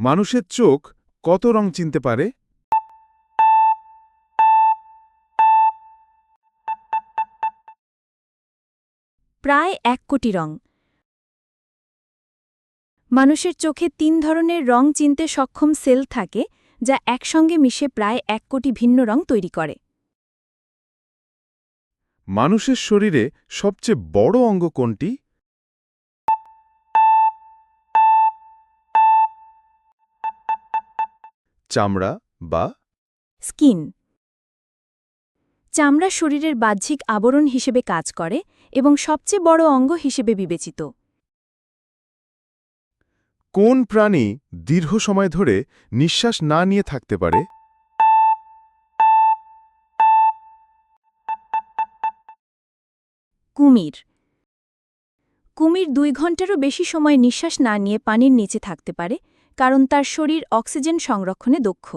মানুষের চোখ কত রং চিনতে পারে? প্রায় এক কোটি রং। মানুষের চোখে তিন ধরনের রং চিনতে সক্ষম সেল থাকে যা একসঙ্গে মিশে প্রায় এক কোটি ভিন্ন রং তৈরি করে। মানুষের শরীরে সবচেয়ে বড় অঙ্গ কোনটি? চামড়া বা স্কিন। চামড়া শরীরের বাহ্যিক আবরণ হিসেবে কাজ করে এবং সবচেয়ে বড় অঙ্গ হিসেবে বিবেচিত। কোন প্রাণী দীর্ঘ সময় ধরে নিঃশ্বাস না নিয়ে থাকতে পারে? কুমির। কুমির দুই ঘন্টারও বেশি সময় নিঃশ্বাস না নিয়ে পানির নিচে থাকতে পারে কারণ তার শরীর অক্সিজেন সংরক্ষণে দক্ষ।